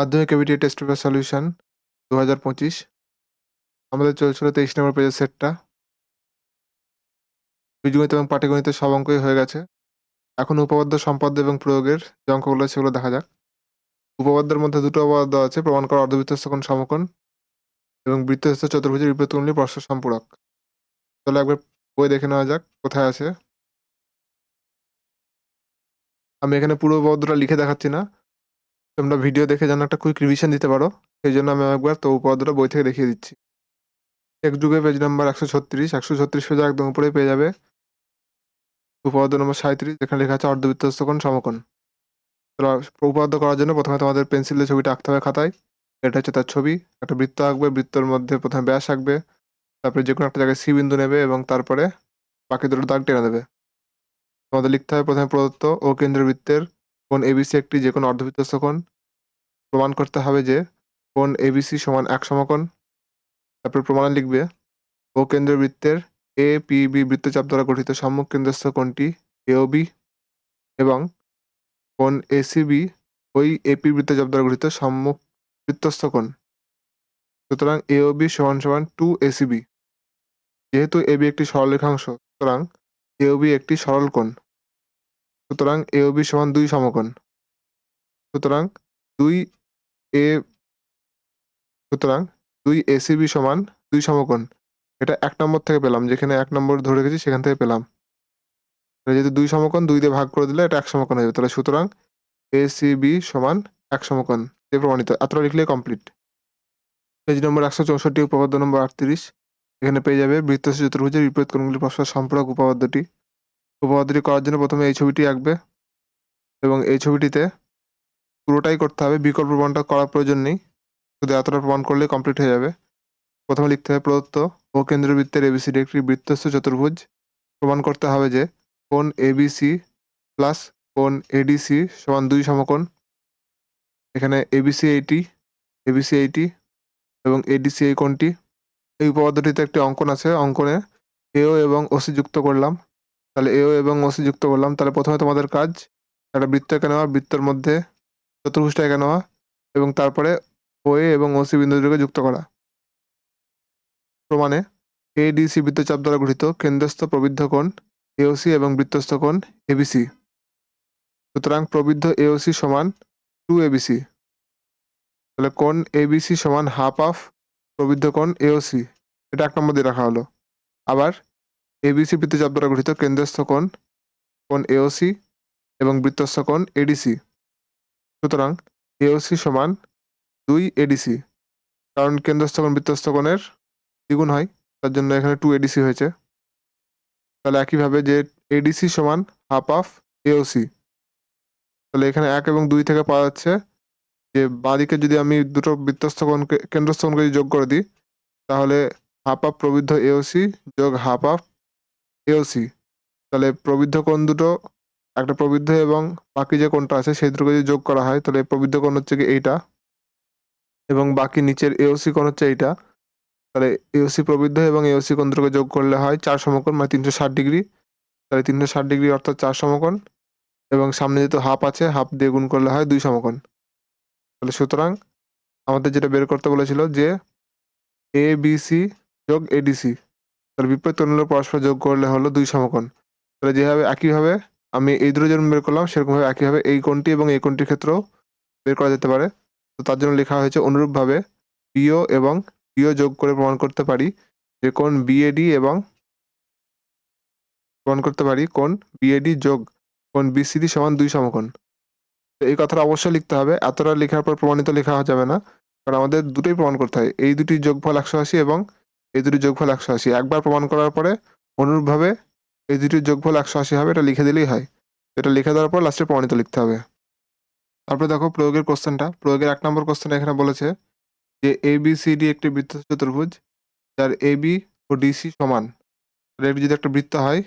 মাধ্যমিক কেভিটি test paper solution দু হাজার পঁচিশ। আমাদের চলছিল তেইশ নম্বর পেজের সেটটা। বীজগণিত এবং পাটিগণিতের সব অঙ্কই হয়ে গেছে। এখন উপপাদ্য সম্পাদ্য এবং প্রয়োগের যে অঙ্কগুলো সেগুলো দেখা যাক। উপপাদ্যের মধ্যে দুটো উপপাদ্য আছে, প্রমাণ করা অর্ধবৃত্তস্থ কোণ সমকোণ এবং বৃত্তস্থ চতুর্ভুজের বিপরীতকুণ্ডলী পরস্পর সম্পূরক। তাহলে একবার বই দেখে নেওয়া যাক, কোথায় আছে? আমি এখানে পুরো উপপাদ্যটা লিখে দেখাচ্ছি না। তোমরা ভিডিও দেখে যেন একটা কুইক রিভিশন দিতে পারো। সেই জন্য আমি একবার তো উপপাদ্যটা বই থেকে দেখিয়ে দিচ্ছি। এক যুগে পেজ নাম্বার একশো ছত্রিশ একশো ছত্রিশ পেজে একদম উপরে পেয়ে যাবে। উপপাদ্য নম্বর সাঁত্রিশ যেখানে লেখা আছে অর্ধবৃত্তস্থ কোণ সমকোণ উপপাদ্য করার জন্য প্রথমে তোমাদের পেন্সিলের ছবিটা আঁকতে হবে খাতায়। এটা হচ্ছে তার ছবি। একটা বৃত্ত আঁকবে, বৃত্তর মধ্যে প্রথমে ব্যাস আঁকবে। তারপরে যে কোনো একটা জায়গায় সি বিন্দু নেবে এবং তারপরে বাকি দুটো দাগ টেনে দেবে। তোমাদের লিখতে হবে প্রথমে প্রদত্ত ও কেন্দ্র কোণ এবিসি একটি যে কোনো অর্ধবৃত্তস্থ কোণ প্রমাণ করতে হবে যে কোণ এবিসি সমান এক সমকোণ। তারপর প্রমাণে লিখবে ও কেন্দ্র বৃত্তের এ পি বি বৃত্তচাপ দ্বারা গঠিত সম্মুখ কেন্দ্রস্থ কোণটি এওবি এবং কোণ এসিবি ওই এপি বৃত্তচাপ দ্বারা গঠিত সম্মুখ বৃত্তস্থ কোণ। সুতরাং এওবি সমান সমান টু এসিবি যেহেতু এবি একটি সরলরেখাংশ, সুতরাং এওবি একটি সরল কোণ। সুতরাং এওবি সমান দুই সমকোণ। সুতরাং দুই এ, সুতরাং দুই এসিবি সমান দুই সমকোণ। এটা এক নম্বর থেকে পেলাম, যেখানে এক নম্বর ধরে রেখেছি সেখান থেকে পেলাম। যেহেতু দুই সমকোণ, দুই দিয়ে ভাগ করে দিলে এটা এক সমকোণ হয়ে যাবে। তাহলে সুতরাং এসিবি সমান এক সমকোণ এ প্রমাণিত। এতটা লিখলে কমপ্লিট পেজ নম্বর একশো চৌষট্টি, উপপাদ্য নম্বর আটত্রিশ। এখানে পেয়ে যাবে বৃত্তস্থ চতুর্ভুজের বিপরীত কোণগুলি পরস্পর সম্পর্ক উপপাদ্যটি। উপপাদ্যটি করার জন্য প্রথমে এই ছবিটি আঁকবে এবং এই ছবিটিতে পুরোটাই করতে হবে। বিকল্প প্রমাণটা করার প্রয়োজন নেই। শুধু এতটা প্রমাণ করলে কমপ্লিট হয়ে যাবে। প্রথমে লিখতে হবে প্রদত্ত ও কেন্দ্রবৃত্তের এবিসিডি একটি বৃত্তস্থ চতুর্ভুজ। প্রমাণ করতে হবে যে কোণ এবিসি প্লাস কোণ এডিসি সমান দুই সমকোণ। এখানে এবিসি এইটি এবিসি এইটি এবং এডিসি এই কোণটি। এই উপপাদ্যটিতে একটি অঙ্কন আছে। অঙ্কনে এও এবং ওসি যুক্ত করলাম। তাহলে এও এবং ওসি যুক্ত করলাম। তাহলে প্রথমে তোমাদের কাজ একটা বৃত্ত এঁকে নেওয়া, বৃত্তর মধ্যে চতুর্ভুজটা এঁকে নেওয়া এবং তারপরে ওএ এবং ওসি বিন্দু দুটোকে যুক্ত করা। প্রমাণে এডিসি বৃত্তচাপ দ্বারা গঠিত কেন্দ্রস্থ প্রবৃদ্ধ কোণ এওসি এবং বৃত্তস্থ কোণ এবিসি সুতরাং প্রবৃদ্ধ এওসি সমান টু এবিসি তাহলে কোণ এবিসি সমান হাফ অফ প্রবৃদ্ধ কোণ এওসি এটা এক নম্বর দিয়ে রাখা হলো। আবার এবিসি বৃত্তচাপ দ্বারা গঠিত কেন্দ্রস্থ কোণ কোণ এওসি এবং বৃত্তস্থ কোণ এডিসি সুতরাং এওসি সমান দুই এডিসি কারণ কেন্দ্রস্থ কোণ বৃত্তস্থ কোণের দ্বিগুণ হয়, তার জন্য এখানে টু এডিসি হয়েছে। তাহলে একইভাবে যে এডিসি সমান হাফ অফ এওসি তাহলে এখানে এক এবং দুই থেকে পাওয়া যাচ্ছে যে বাঁদিকে যদি আমি দুটো বৃত্তস্থ কোণকে, কেন্দ্রস্থ কোণকে যদি যোগ করে দিই, তাহলে হাফ অফ প্রবৃদ্ধ এওসি যোগ হাফ অফ এওসি তাহলে প্রবৃদ্ধ কোণ দুটো, একটা প্রবৃদ্ধ এবং বাকি যে কোণটা আছে সেই দুটোকে যদি যোগ করা হয়, তাহলে প্রবৃদ্ধ কোণ হচ্ছে কি এইটা এবং বাকি নিচের এওসি কোণ হচ্ছে এইটা। তাহলে এওসি প্রবৃদ্ধ এবং এওসি কোণ দুটোকে যোগ করলে হয় চার সমকোণ মানে তিনশো ষাট ডিগ্রি। তাহলে তিনশো ষাট ডিগ্রি অর্থাৎ চার সমকোণ এবং সামনে যেহেতু হাফ আছে, হাফ দিয়ে গুণ করলে হয় দুই সমকোণ। তাহলে সুতরাং আমাদের যেটা বের করতে বলেছিল যে এ বিসি যোগ এডিসি তাহলে বিপরীত কোণগুলো পরস্পর যোগ করলে হলো দুই সমকোণ। তাহলে যেভাবে একইভাবে আমি এই দুটো যেমন বের করলাম, সেরকমভাবে একইভাবে এই কোণটি এবং এই কোণটির ক্ষেত্রেও বের করা যেতে পারে। তো তার জন্য লেখা হয়েছে অনুরূপভাবে পিও এবং পিও যোগ করে প্রমাণ করতে পারি যে কোন বিএডি এবং প্রমাণ করতে পারি কোন বিএডি যোগ কোন বিসিডি সমান দুই সমকোণ। তো এই কথাটা অবশ্যই লিখতে হবে। এতটা লেখার পর প্রমাণিত লেখা যাবে না। কারণ আমাদের দুটোই প্রমাণ করতে হয়। এই দুটি যোগফল একশো আশি এবং এই দুটি যোগফল একশো আশি। একবার প্রমাণ করার পরে অনুরূপভাবে এই দুটির যোগফল একশো আশি হবে, এটা লিখে দিলেই হয়। এটা লিখে দেওয়ার পর লাস্টে প্রমাণিত লিখতে হবে। তারপরে দেখো প্রয়োগের কোশ্চেনটা। প্রয়োগের এক নম্বর কোশ্চেন এখানে বলেছে যে এ বি সি ডি একটি বৃত্ত চতুর্ভুজ, যার এ বি ও ডিসি সমান। এর যদি একটা বৃত্ত হয়,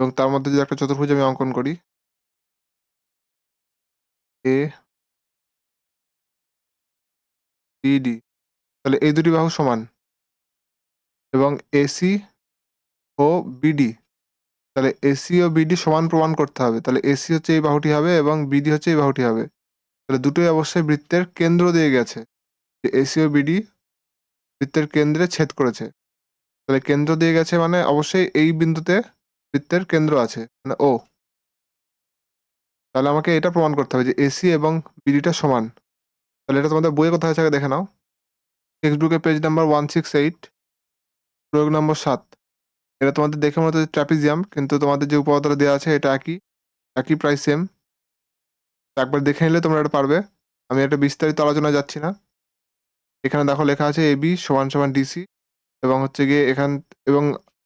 এবং তার মধ্যে যদি একটা চতুর্ভুজ আমি অঙ্কন করি এ ডি তাহলে এই দুটি বাহু সমান। এবং এসি ও বিডি তাহলে এসি ও বিডি সমান প্রমাণ করতে হবে। তাহলে এসি হচ্ছে এই বাহুটি হবে এবং বিডি হচ্ছে এই বাহুটি হবে। তাহলে দুটোই অবশ্যই বৃত্তের কেন্দ্র দিয়ে গেছে। যে এসি ও বিডি বৃত্তের কেন্দ্রে ছেদ করেছে। তাহলে কেন্দ্র দিয়ে গেছে মানে অবশ্যই এই বিন্দুতে বৃত্তের কেন্দ্র আছে মানে ও তাহলে আমাকে এটা প্রমাণ করতে হবে যে এসি এবং বিডিটা সমান। তাহলে এটা তোমাদের বইয়ে কোথায় আছে দেখে নাও। টেক্সট বুকে page number one six eight প্রয়োগ নম্বর সাত। এটা তোমাদের দেখে মনে হচ্ছে ট্র্যাপিজিয়াম কিন্তু তোমাদের যে উপপাদ্যটা দেওয়া আছে এটা একই একই প্রাইস সেম একবার দেখে নিলে তোমরা এটা পারবে। আমি একটা বিস্তারিত আলোচনা যাচ্ছি না। এখানে দেখো লেখা আছে এবি সমান সমান ডিসি এবং হচ্ছে গিয়ে এখান, এবং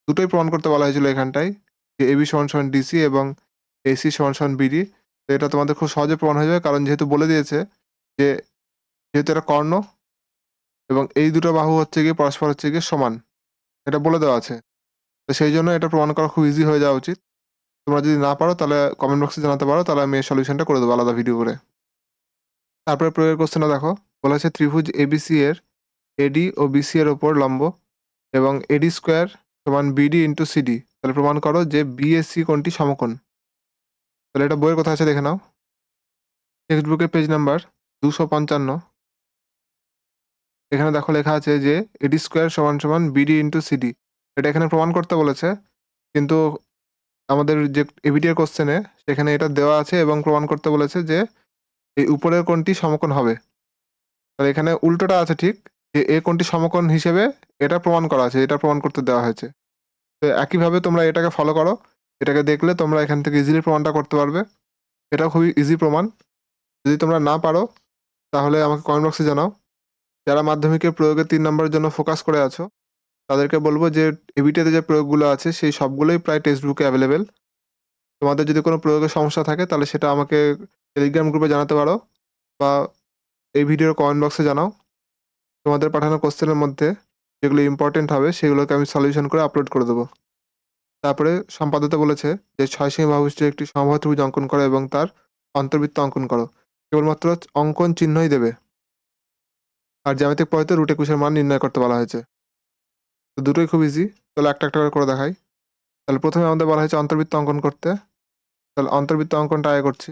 দুটোই প্রমাণ করতে বলা হয়েছিল এখানটায় যে এবি সমান সমান ডিসি এবং এসি সমান সমান বিডি তো এটা তোমাদের খুব সহজে প্রমাণ হয়ে যাবে, কারণ যেহেতু বলে দিয়েছে যে যেহেতু এটা কর্ণ, এবং এই দুটো বাহু হচ্ছে গিয়ে পরস্পর হচ্ছে গিয়ে সমান। এটা বলে দেওয়া আছে। তো সেই জন্য এটা প্রমাণ করা খুব ইজি হয়ে যাওয়া উচিত। তোমরা যদি না পারো, তাহলে কমেন্ট বক্সে জানাতে পারো, তাহলে আমি এই সলিউশনটা করে দেবো আলাদা ভিডিও করে। তারপরে প্রয়োগের কোশ্চেনটা দেখো। বলা হচ্ছে ত্রিভুজ এবিসি এর এডি ও বিসি এর ওপর লম্ব এবং এডি স্কোয়ার সমান বিডি ইন্টু সিডি তাহলে প্রমাণ করো যে বিএসসি কোনটি সমকোণ। তাহলে এটা বইয়ের কথা আছে, দেখে নাও। টেক্সট বুকের পেজ নাম্বার দুশো পঞ্চান্ন। এখানে দেখো লেখা আছে যে এডি স্কোয়ার সমান সমান বিডি ইন্টু সিডি। এটা এখানে প্রমাণ করতে বলেছে, কিন্তু আমাদের যে এবিটির কোশ্চেনে সেখানে এটা দেওয়া আছে এবং প্রমাণ করতে বলেছে যে এই উপরের কোণটি সমকোণ হবে। তাহলে এখানে উল্টোটা আছে ঠিক, যে এ কোণটি সমকোণ হিসেবে এটা প্রমাণ করা আছে, এটা প্রমাণ করতে দেওয়া হয়েছে। তো একইভাবে তোমরা এটাকে ফলো করো, এটাকে দেখলে তোমরা এখান থেকে ইজিলি প্রমাণটা করতে পারবে। এটা খুবই ইজি প্রমাণ। যদি তোমরা না পারো, তাহলে আমাকে কমেন্ট বক্সে জানাও। যারা মাধ্যমিকের প্রয়োগে তিন নম্বরের জন্য ফোকাস করে আছো, তাদেরকে বলব যে এবিটিতে যে প্রয়োগগুলো আছে, সেই সবগুলোই প্রায় টেক্সট বুকে অ্যাভেলেবেল তোমাদের যদি কোনো প্রয়োগের সমস্যা থাকে, তাহলে সেটা আমাকে টেলিগ্রাম গ্রুপে জানাতে পারো বা এই ভিডিওর কমেন্ট বক্সে জানাও। তোমাদের পাঠানো কোশ্চেনের মধ্যে যেগুলো ইম্পর্টেন্ট হবে, সেগুলোকে আমি সলিউশন করে আপলোড করে দেবো। তারপরে সম্পাদতে বলেছে যে ছয় সেমি বাহুষ্ঠের একটি সমবাহু অঙ্কন করো এবং তার অন্তর্বৃত্ত অঙ্কন করো। কেবলমাত্র অঙ্কন চিহ্নই দেবে। আর জ্যামিতিক পদ্ধতিতে রুট একুশের মান নির্ণয় করতে বলা হয়েছে। তো দুটোই খুব ইজি তাহলে একটা একটা করে করে দেখাই। তাহলে প্রথমে আমাদের বলা হয়েছে অন্তর্বৃত্ত অঙ্কন করতে। তাহলে অন্তর্বৃত্ত অঙ্কনটা আয় করছি।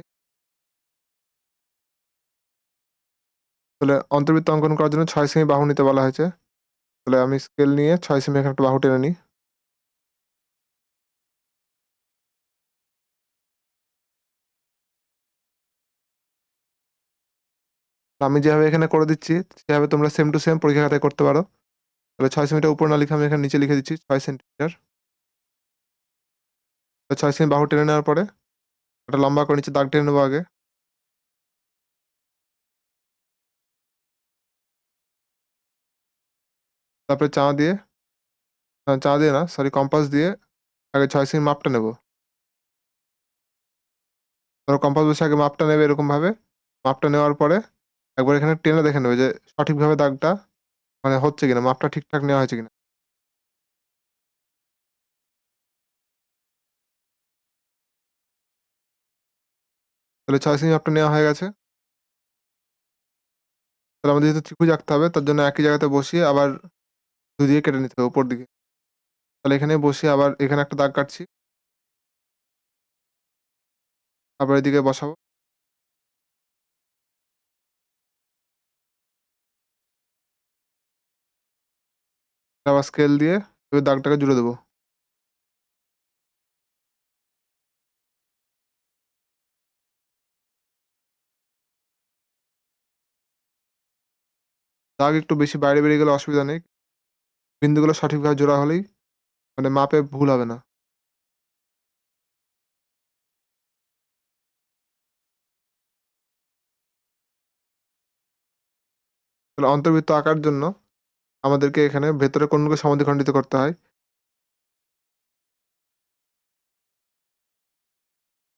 তাহলে অন্তর্বৃত্ত অঙ্কন করার জন্য ছয় সেমি বাহু নিতে বলা হয়েছে। তাহলে আমি স্কেল নিয়ে ছয় সেমি এখানে একটা বাহু টেনে নিই। আমি যেভাবে এখানে করে দিচ্ছি, সেভাবে তোমরা সেম টু সেম পরীক্ষা খাতায় করতে পারো। তাহলে ছয় সেমিটার উপর না লিখে আমি এখানে নিচে লিখে দিচ্ছি, ছয় সেন্টিমিটার ছয় সেমি বাহু টেনে নেওয়ার পরে একটা লম্বা করে নিচে দাগ টেনে নেব আগে। তারপরে চা দিয়ে চা দিয়ে না সরি কম্পাস দিয়ে আগে ছয় সেমি মাপটা নেব। ধরো কম্পাস বসে আগে মাপটা নেবে এরকমভাবে। মাপটা নেওয়ার পরে একবার এখানে টেনে দেখে নেবে যে সঠিকভাবে দাগটা মানে হচ্ছে কিনা, মাপটা ঠিকঠাক নেওয়া হয়েছে কিনা। তাহলে ছয় সেমি মাপটা নেওয়া হয়ে গেছে। তাহলে আমাদের যেহেতু ত্রিভুজ আঁকতে হবে, তার জন্য একই জায়গাতে বসিয়ে আবার দুই দিকে কেটে নিতে হবে উপর দিকে। তাহলে এখানে বসিয়ে আবার এখানে একটা দাগ কাটছি। আবার এদিকে বসাবো। আবার স্কেল দিয়ে এবার দাগটাকে জুড়ে দেবো। দাগ একটু বেশি বাইরে বেরিয়ে গেলে অসুবিধা নেই। বিন্দুগুলো সঠিকভাবে জোড়া হলেই মানে মাপে ভুল হবে না। তাহলে অন্তর্বৃত্ত আঁকার জন্য আমাদেরকে এখানে ভেতরে কোণগুলো সমাধিখণ্ডিত করতে হয়?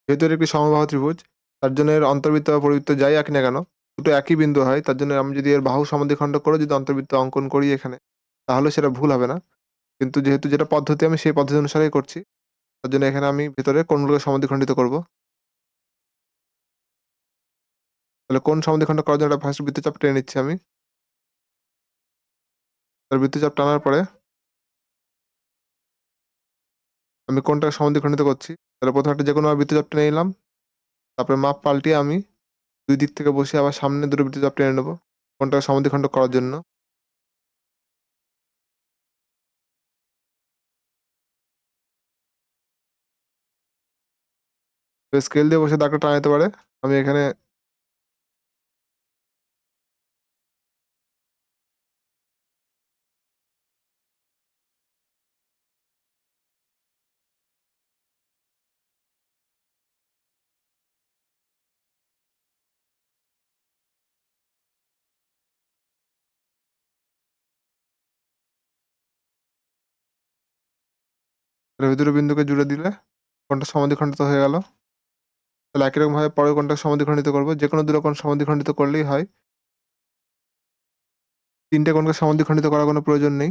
এর একটি সমবাহু ত্রিভুজ, তার জন্য এর অন্তর্বৃত্ত বা পরিবৃত্ত যাই আঁকি না কেন, দুটো একই বিন্দু হয়, তার জন্য আমি যদি এর বাহু সমাধিখণ্ড করে যদি অন্তর্বৃত্ত অঙ্কন করি এখানে, তাহলে সেটা ভুল হবে না। কিন্তু যেহেতু যেটা পদ্ধতি আমি সেই পদ্ধতি অনুসারেই করছি, তার জন্য এখানে আমি ভেতরে কোণগুলোকে সমাধিখণ্ডিত করব? তাহলে কোন সমাধিখণ্ড করার জন্য একটা ফার্স্ট বৃত্তচাপ টেনে নিচ্ছি আমি। তার বৃত্তচাপ টানার পরে আমি কোনটা সমাধিখণ্ডিত করছি? তাহলে প্রথমে একটা যে কোনো বৃত্তচাপ টেনে নিলাম। তারপরে মাপ পাল্টিয়ে আমি দুই দিক থেকে বসে আবার সামনে দুটো বৃত্ত চাপ টেনে নেব। কোনটাকে সমদ্বিখণ্ড করার জন্য। স্কেল দিয়ে বসে দাগটা টানা যেতে পারে। আমি এখানে দুটো বিন্দুকে জুড়ে দিলে কোনটা সমাধিখণ্ডিত হয়ে গেল। তাহলে একই রকম ভাবে পরের কোনটা সমাধিখণ্ডিত করব। যে কোনো দুটো কোণ সমাধিখণ্ডিত করলেই হয়। তিনটে কোণকে সমাধিখণ্ডিত করার কোনো প্রয়োজন নেই।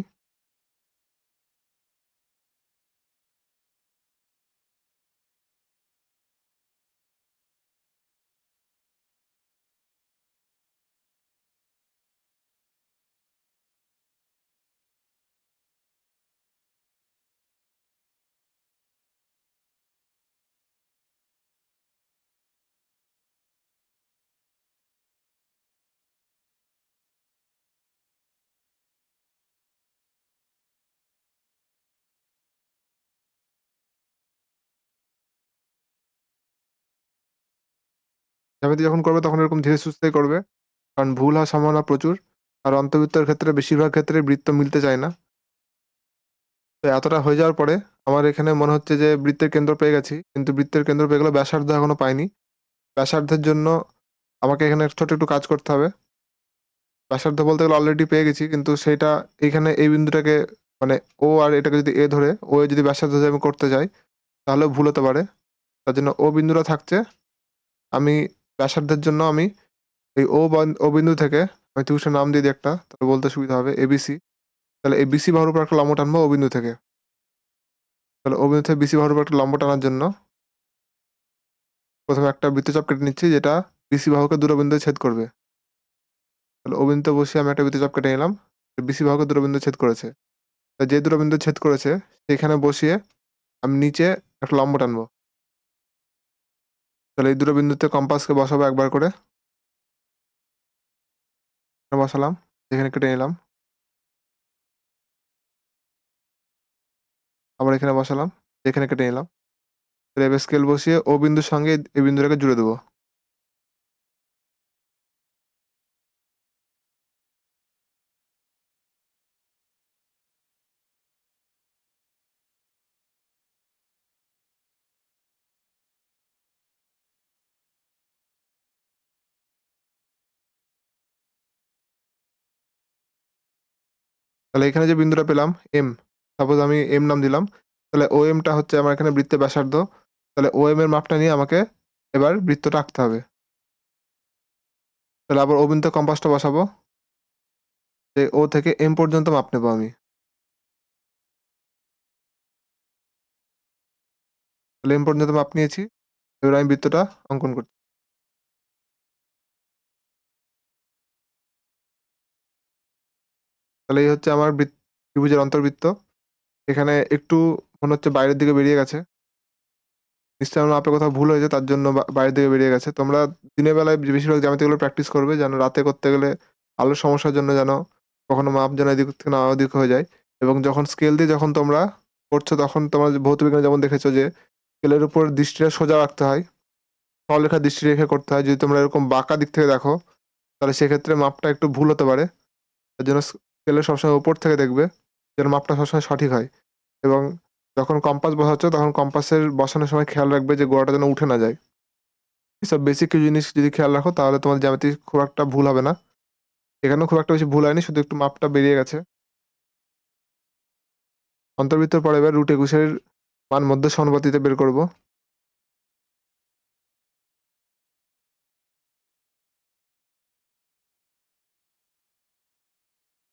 জ্যামিতি যখন করবে তখন এরকম ধীরে সুস্থেই করবে। কারণ ভুল হওয়ার সম্ভাবনা প্রচুর। আর অন্তর্বৃত্তের ক্ষেত্রে বেশিরভাগ ক্ষেত্রে বৃত্ত মিলতে চায় না। তো এতটা হয়ে যাওয়ার পরে আমার এখানে মনে হচ্ছে যে বৃত্তের কেন্দ্র পেয়ে গেছি। কিন্তু বৃত্তের কেন্দ্র পেয়ে গেলে ব্যাসার্ধ এখনও পাইনি। ব্যাসার্ধের জন্য আমাকে এখানে ছোট একটু কাজ করতে হবে। ব্যাসার্ধ বলতে গেলে অলরেডি পেয়ে গেছি। কিন্তু সেইটা এইখানে এই বিন্দুটাকে মানে ও আর এটাকে যদি এ ধরে, ও যদি ব্যাসার্ধ আমি করতে যাই তাহলে ভুল হতে পারে। তার জন্য ও বিন্দুটা থাকছে। আমি ব্যাসার্ধের জন্য আমি এই ও ও বিন্দু থেকে আমি ত্রিভুজের নাম দিয়ে দিই একটা, তাহলে বলতে সুবিধা হবে এবিসি তাহলে এই বিসি বাহুর উপর একটা লম্ব টানবো ও বিন্দু থেকে। তাহলে ও বিন্দু থেকে বিসি বাহুর উপর একটা লম্ব টানার জন্য প্রথমে একটা বৃত্তচাপ কেটে নিচ্ছি, যেটা বিসি বাহুকে দুটো বিন্দু ছেদ করবে। তাহলে ও বিন্দুতে বসে আমি একটা বৃত্তচাপ কেটে নিলাম বিসি বাহুকে দুটো বিন্দু ছেদ করেছে। যে দুটো বিন্দু ছেদ করেছে, সেখানে বসিয়ে আমি নিচে একটা লম্ব টানবো। তাহলে এই দুটো বিন্দুতে কম্পাসকে বসাবো একবার করে। বসালাম, এখানে কেটে নিলাম। আবার এখানে বসালাম, এখানে কেটে নিলাম। তাহলে স্কেল বসিয়ে ও বিন্দুর সঙ্গে এই বিন্দুটাকে জুড়ে দেবো। তাহলে এখানে যে বিন্দুটা পেলাম এম সাপোজ আমি এম নাম দিলাম, তাহলে ও এমটা হচ্ছে আমার এখানে বৃত্তে ব্যাসার্ধ, তাহলে ও এম এর মাপটা নিয়ে আমাকে এবার বৃত্তটা আঁকতে হবে। তাহলে আবার ও বিন্দুতে কম্পাসটা বসাবো, যে ও থেকে এম পর্যন্ত মাপ নেব আমি। তাহলে এম পর্যন্ত মাপ নিয়েছি, এবার আমি বৃত্তটা অঙ্কন করছি। তাহলে এই হচ্ছে আমার ত্রিভুজের অন্তর্বৃত্ত। এখানে একটু মনে হচ্ছে বাইরের দিকে বেরিয়ে গেছে। নিশ্চয়ই আমার মাপে কোথাও ভুল হয়েছে, তার জন্য বাইরের দিকে বেরিয়ে গেছে। তোমরা দিনের বেলায় বেশিরভাগ জ্যামিতিগুলো প্র্যাকটিস করবে, যেন রাতে করতে গেলে আলোর সমস্যার জন্য যেন কখনো মাপ যেন এদিক থেকে না ওদিক হয়ে যায়। এবং যখন স্কেল দিয়ে যখন তোমরা করছ, তখন তোমরা যে ভৌত বিজ্ঞানে যেমন দেখেছ যে স্কেলের উপর দৃষ্টিটা সোজা রাখতে হয়, সরলরেখা দৃষ্টি রেখে করতে হয়। যদি তোমরা এরকম বাঁকা দিক থেকে দেখো, তাহলে সেক্ষেত্রে মাপটা একটু ভুল হতে পারে। তার জন্য স্কেলের সবসময় উপর থেকে দেখবে যেন মাপটা সবসময় সঠিক হয়। এবং যখন কম্পাস বসাচ্ছ, তখন কম্পাসের বসানোর সময় খেয়াল রাখবে যে গোড়াটা যেন উঠে না যায়। এসব বেসিক কিছু জিনিস যদি খেয়াল রাখো, তাহলে তোমার জ্যামিতি খুব একটা ভুল হবে না। এখানেও খুব একটা বেশি ভুল হয়নি, শুধু একটু মাপটা বেরিয়ে গেছে। অন্তর্বৃত্তের পরে এবার রুট একুশের মান মধ্য সমানুপাতিতে বের করব।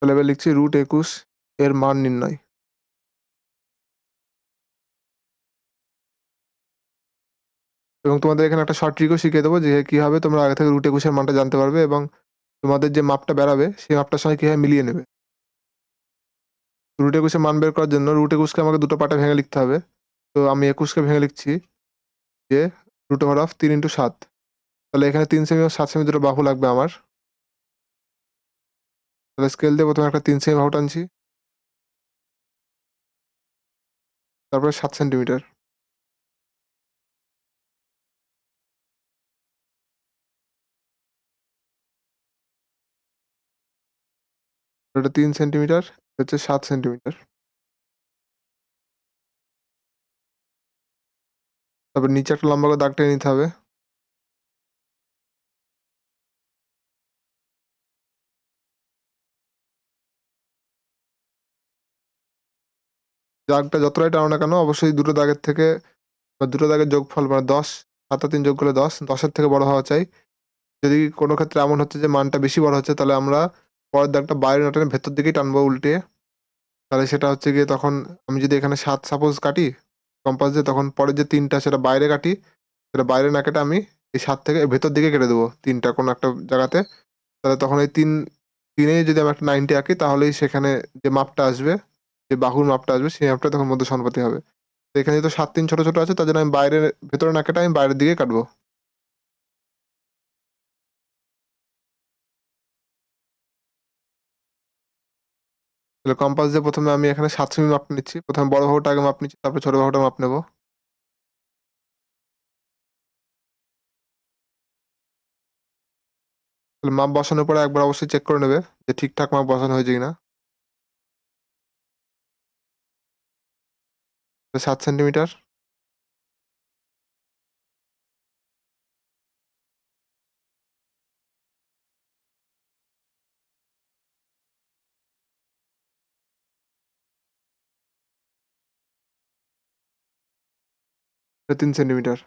তাহলে এবার লিখছি রুট একুশ, এর মান নির্ণয়। এবং তোমাদের এখানে একটা শর্ট ট্রিকও শিখিয়ে দেবো যে কীভাবে তোমরা আগে থেকে রুট একুশের মানটা জানতে পারবে এবং তোমাদের যে মাপটা বেরাবে, সেই মাপটার সঙ্গে কীভাবে মিলিয়ে নেবে। রুট একুশের মান বের করার জন্য রুট একুশকে আমাকে দুটো পার্টে ভেঙে লিখতে হবে। তো আমি একুশকে ভেঙে লিখছি যে রুট ওভার অফ তিন ইন্টু সাত। তাহলে এখানে তিন সেমি ও ৭ সেমি দুটো বাহু লাগবে আমার। তাহলে স্কেল দিয়ে ১ম এ একটা তিন সেমি বাহু টানছি। তারপরে সাত সেন্টিমিটার। এটা ৩ সেন্টিমিটার, হচ্ছে সাত সেন্টিমিটার। তারপর নিচে একটা লম্বা করে দাগ টেনে নিতে হবে। দাগটা যতটাই টানো না কেন অবশ্যই দুটো দাগের থেকে বা দুটো দাগের যোগফল মানে ১০ ৭ আর ৩ যোগ করলে দশ দশের থেকে বড় হওয়া চাই। যদি কোনো ক্ষেত্রে এমন হচ্ছে যে মানটা বেশি বড় হচ্ছে তাহলে আমরা পরের দাগটা বাইরে না টেনে ভেতর দিকেই টানবো উল্টিয়ে। তাহলে সেটা হচ্ছে গিয়ে তখন আমি যদি এখানে সাত সাপোজ কাটি কম্পাস দিয়ে তখন পরের যে তিনটা সেটা বাইরে কাটি। সেটা বাইরে না কেটে আমি এই সাত থেকে ভেতর দিকে কেটে দেবো ৩ টা কোনো একটা জায়গাতে। তাহলে তখন এই ৩ ৩ এই যদি আমি একটা 90 আঁকি তাহলেই সেখানে যে মাপটা আসবে, যে বাহুর মাপটা আসবে সেই মাপটা তখন মধ্য সমানুপাতি হবে। তো এখানে যেহেতু ৭, ৩ ছোট, ছোট আছে তার জন্য আমি বাইরের ভেতরে না কেটে আমি বাইরের দিকে কাটবো। তাহলে কম্পাস দিয়ে প্রথমে আমি এখানে সাত সেমি মাপ নিচ্ছি। ১ম এ বড় বাহুটা আগে মাপ নিচ্ছি, তারপরে ছোট বাহুটা মাপ নেব। তাহলে মাপ বসানোর পরে একবার অবশ্যই চেক করে নেবে যে ঠিকঠাক মাপ বসানো হয়েছে কিনা। ৭ সেন্টিমিটার। তিন সেন্টিমিটার।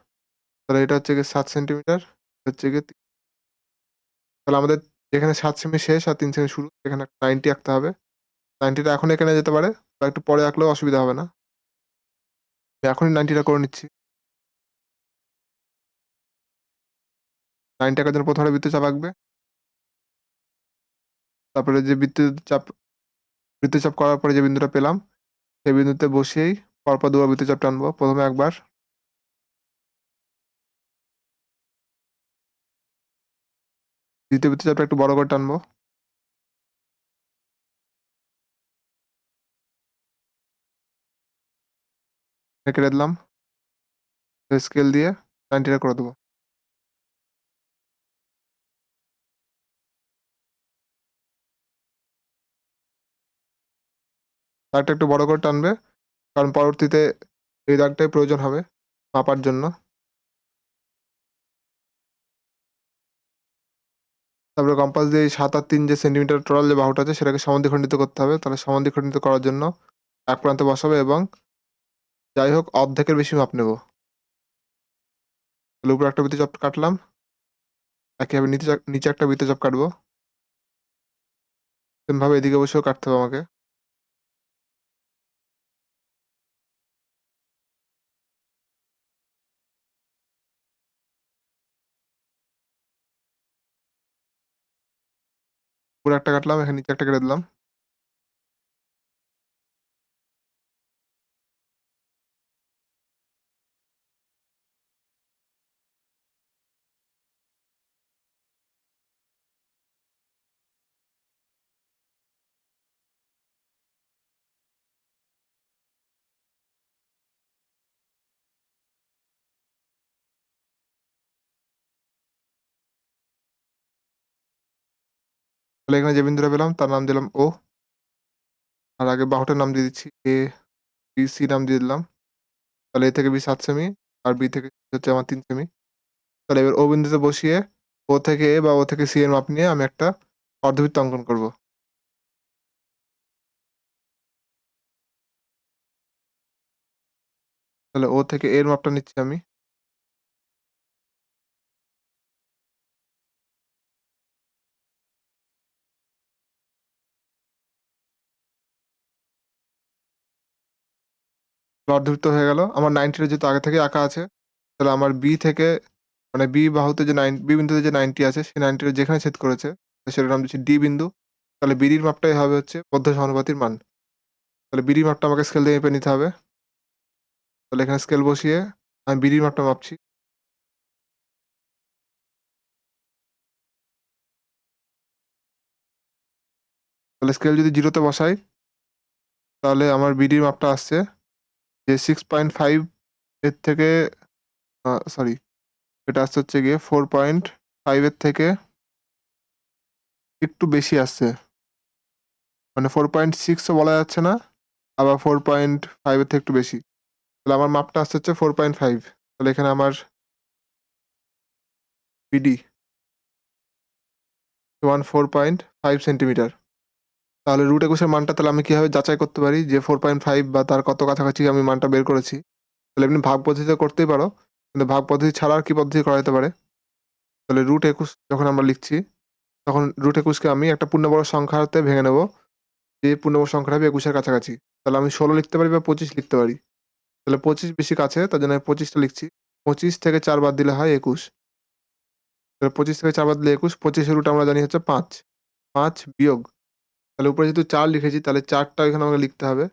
তাহলে এটা হচ্ছে ৭ সেন্টিমিটার, হচ্ছে গিয়ে তাহলে আমাদের যেখানে সাত সেমি শেষ আর তিন সেমি শুরু সেখানে 90 আঁকতে হবে। 90 টা এখন এখানে যেতে পারে একটু পরে আঁকলেও অসুবিধা হবে না। এখনই 90 টা করে নিচ্ছি। 90 আঁকার জন্য ১ম এ বৃত্তচাপ আঁকবে। তারপরে যে বৃত্তের চাপ বৃত্তচাপ করার পরে যে বিন্দুটা পেলাম, সেই বিন্দুতে বসিয়েই পরপর দুবার বৃত্তচাপ টানবো। প্রথমে একবার। দ্বিতীয় বৃত্তচাপটা একটু বড় করে টানবো। কেটে দিলাম। স্কেল দিয়ে 90 টা করে দেবো। দাগটা একটু বড় করে টানবে। কারণ পরবর্তীতে এই দাগটাই প্রয়োজন হবে মাপার জন্য। তারপরে কম্পাস দিয়ে ৭ আর তিন যে সেন্টিমিটার টোটাল যে বাহুটা আছে, সেটাকে সমাদ্বিখণ্ডিত করতে হবে। তাহলে সমাদ্বিখণ্ডিত করার জন্য এক প্রান্তে বসাবে এবং যাই হোক অর্ধেকের বেশি মাপ নেব। তাহলে উপরে একটা বৃত্তচাপ কাটলাম। একইভাবে নিচে নিচে একটা বৃত্তচাপ কাটবো। সেম ভাবে এদিকে বসেও কাটতে হবে আমাকে। উপরে একটা কাটলাম, এখানে নিচে একটা কেটে দিলাম। তাহলে এখানে যে বিন্দুটা পেলাম তার নাম দিলাম ও আর আগে বাহুটার নাম দিয়ে দিচ্ছি A, B, C নাম দিয়ে দিলাম। তাহলে A থেকে বি সাত সেমি আর বি থেকে হচ্ছে আমার তিন সেমি। তাহলে এবার O বিন্দুতে বসিয়ে O থেকে এ বা ও থেকে সি এর মাপ নিয়ে আমি একটা অর্ধবৃত্ত অঙ্কন করব। তাহলে O থেকে এর মাপটা নিচ্ছি আমি। অর্ধবৃত্ত হয়ে গেল। আমার নাইনটিটা যেহেতু আগে থেকে আঁকা আছে, তাহলে আমার বি থেকে মানে বি বাহুতে যে নাইন বি বিন্দুতে যে নাইনটি আছে, সেই নাইনটিটা যেখানে ছেদ করেছে সেটার নাম দিচ্ছি ডি বিন্দু। তাহলে বিডির মাপটাই হবে হচ্ছে বদ্ধ সহানুপাতির মান। তাহলে বিডির মাপটা আমাকে স্কেল দিয়ে মেপে নিতে হবে। তাহলে এখানে স্কেল বসিয়ে আমি বিডির মাপটা মাপছি। তাহলে স্কেল যদি জিরোতে বসাই, তাহলে আমার বিডির মাপটা আসছে যে সিক্স পয়েন্ট ফাইভ এর থেকে সরি এটা আসছে হচ্ছে গিয়ে ফোর পয়েন্ট ফাইভের থেকে একটু বেশি আসছে। মানে ফোর পয়েন্ট সিক্সও বলা যাচ্ছে না, আবার ফোর পয়েন্ট ফাইভের থেকে একটু বেশি। তাহলে আমার মাপটা আসছে হচ্ছে ফোর পয়েন্ট ফাইভ তাহলে এখানে আমার BD one four point five centimetre তাহলে রুট একুশের মানটা তাহলে আমি কীভাবে যাচাই করতে পারি? যে ফোর পয়েন্ট ফাইভ বা তার কত কাছাকাছি আমি মানটা বের করেছি? তাহলে এমনি ভাগ পদ্ধতিতে করতেই পারো। কিন্তু ভাগ পদ্ধতি ছাড়া আর কী পদ্ধতি করা যেতে পারে? তাহলে রুট একুশ যখন আমরা লিখছি, তখন রুট একুশকে আমি একটা পূর্ণবর্গ সংখ্যাতে ভেঙে নেব। যে পূর্ণবর্গ সংখ্যাটা হবে একুশের কাছাকাছি। তাহলে আমি ষোলো লিখতে পারি বা পঁচিশ লিখতে পারি। তাহলে পঁচিশ বেশি কাছে, তার জন্য আমি পঁচিশটা লিখছি। পঁচিশ থেকে চার বাদ দিলে হয় একুশ। তাহলে পঁচিশ থেকে চার বাদ দিলে একুশ, পঁচিশের রুট আমরা জানি হচ্ছে পাঁচ। পাঁচ বিয়োগ তাহলে উপরে যেহেতু চার লিখেছি, তাহলে চারটা এখানে আমাকে লিখতে হবে।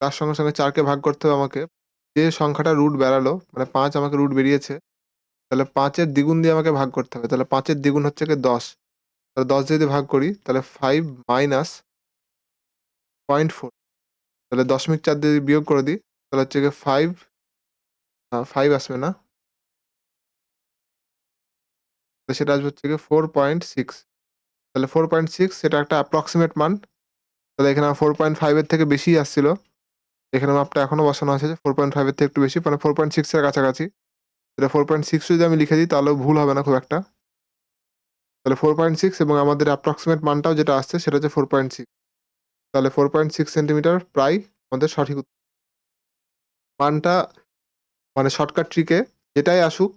তার সঙ্গে সঙ্গে চারকে ভাগ করতে হবে আমাকে। যে সংখ্যাটা রুট বেরালো মানে পাঁচ আমাকে রুট বেরিয়েছে, তাহলে পাঁচের দ্বিগুণ দিয়ে আমাকে ভাগ করতে হবে। তাহলে পাঁচের দ্বিগুণ হচ্ছে কি দশ। তাহলে দশ যদি ভাগ করি, তাহলে ফাইভ মাইনাস পয়েন্ট ফোর তাহলে দশমিক চার দিয়ে বিয়োগ করে দিই, তাহলে হচ্ছে গিয়ে ফাইভ ফাইভ আসবে না। সেটা আসবে হচ্ছে গিয়ে ফোর পয়েন্ট সিক্স তাহলে ফোর পয়েন্ট সিক্স সেটা একটা অ্যাপ্রক্সিমেট মান। তাহলে এখানে ফোর পয়েন্ট ফাইভের থেকে বেশি আসছিল। এখানে মাপটা এখনও বসানো আছে যে ফোর পয়েন্ট ফাইভের থেকে একটু বেশি মানে ফোর পয়েন্ট সিক্সের কাছাকাছি। এটা ফোর পয়েন্ট সিক্স যদি আমি লিখে দিই, তাহলেও ভুল হবে না খুব একটা। তাহলে ফোর পয়েন্ট সিক্স এবং আমাদের অ্যাপ্রক্সিমেট মানটাও যেটা আসছে, সেটা হচ্ছে ফোর পয়েন্ট সিক্স তাহলে ফোর পয়েন্ট সিক্স সেন্টিমিটার প্রায় আমাদের সঠিক। মানটা মানে শর্টকাট ট্রিকে যেটাই আসুক,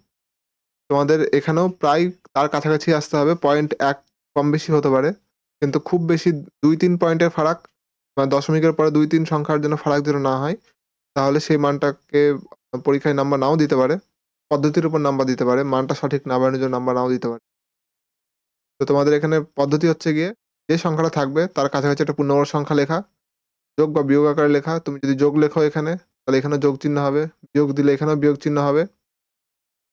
তোমাদের এখানেও প্রায় তার কাছাকাছি আসতে হবে পয়েন্ট এক কম বেশি হতে পারে, কিন্তু খুব বেশি দুই তিন পয়েন্টের ফারাক বা দশমিকের পরে দুই তিন সংখ্যার জন্য ফারাক যেন না হয়, তাহলে সেই মানটাকে পরীক্ষায় নাম্বার নাও দিতে পারে, পদ্ধতির উপর নাম্বার দিতে পারে, মানটা সঠিক না বানানোর জন্য নাম্বার নাও দিতে পারে। তো তোমাদের এখানে পদ্ধতি হচ্ছে গিয়ে যে সংখ্যাটা থাকবে, তার কাছাকাছি একটা পূর্ণবর্গ সংখ্যা লেখা, যোগ বা বিয়োগ আকারে লেখা, তুমি যদি যোগ লেখো এখানে, তাহলে এখানেও যোগ চিহ্ন হবে, বিয়োগ দিলে এখানেও বিয়োগ চিহ্ন হবে।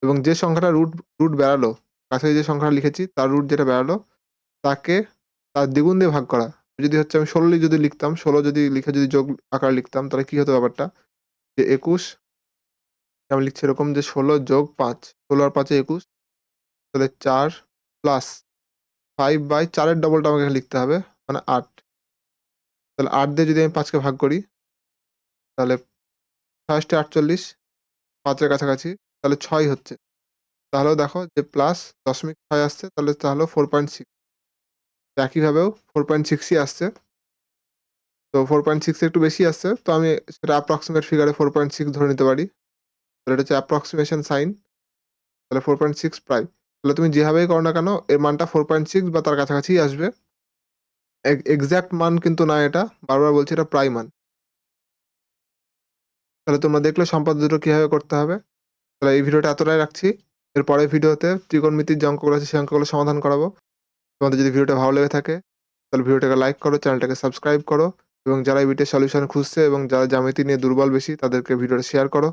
এবং যে সংখ্যাটা রুট রুট বেড়ালো কাছে যে সংখ্যাটা লিখেছি, তার রুট যেটা বেড়ালো তাকে তার দ্বিগুণ দিয়ে ভাগ করা। যদি হচ্ছে আমি ষোলো যদি লিখতাম, ষোলো যদি লিখে যদি যোগ আকার লিখতাম, তাহলে কি হতো ব্যাপারটা? যে একুশ, আমি লিখছি এরকম যে ষোলো যোগ পাঁচ, ষোলো আর পাঁচে একুশ, তাহলে চার প্লাস ফাইভ বাই চারের ডবলটা আমাকে লিখতে হবে মানে আট। তাহলে আট দিয়ে যদি আমি পাঁচকে ভাগ করি, তাহলে ফার্স্টে আটচল্লিশ, পাঁচের কাছাকাছি, তাহলে ছয় হচ্ছে। তাহলেও দেখো যে প্লাস দশমিক ছয় আসছে, তাহলে, তাহলেও ফোর পয়েন্ট সিক্স একইভাবেও ফোর পয়েন্ট সিক্সই আসছে। তো ফোর পয়েন্ট সিক্স একটু বেশি আসছে, তো আমি সেটা অ্যাপ্রক্সিমেট ফিগারে ফোর পয়েন্ট সিক্স ধরে নিতে পারি। তাহলে এটা হচ্ছে অ্যাপ্রক্সিমেশন সাইন তাহলে ফোর পয়েন্ট সিক্স প্রায় তাহলে তুমি যেভাবেই করো না কেন, এর মানটা ফোর পয়েন্ট সিক্স বা তার কাছাকাছি আসবে। এক্সাক্ট মান কিন্তু না এটা, বারবার বলছি এটা প্রায় মান। তাহলে তোমরা দেখলে সম্পদ দুটো কীভাবে করতে হবে। তাহলে এই ভিডিওটা এতটাই রাখছি। এর পরের ভিডিওতে ত্রিকোণমিতির যে অঙ্কগুলো আছে, সেই অঙ্কগুলো সমাধান করাবো। তোমাদের যদি ভিডিওটা ভালো লেগে থাকে, তাহলে ভিডিওটাকে লাইক করো, চ্যানেলটাকে সাবস্ক্রাইব করো এবং যারা এই ভিডিও সলিউশন খুঁজছে এবং যারা জামিতি নিয়ে দুর্বল বেশি, তাদেরকে ভিডিওটা শেয়ার করো।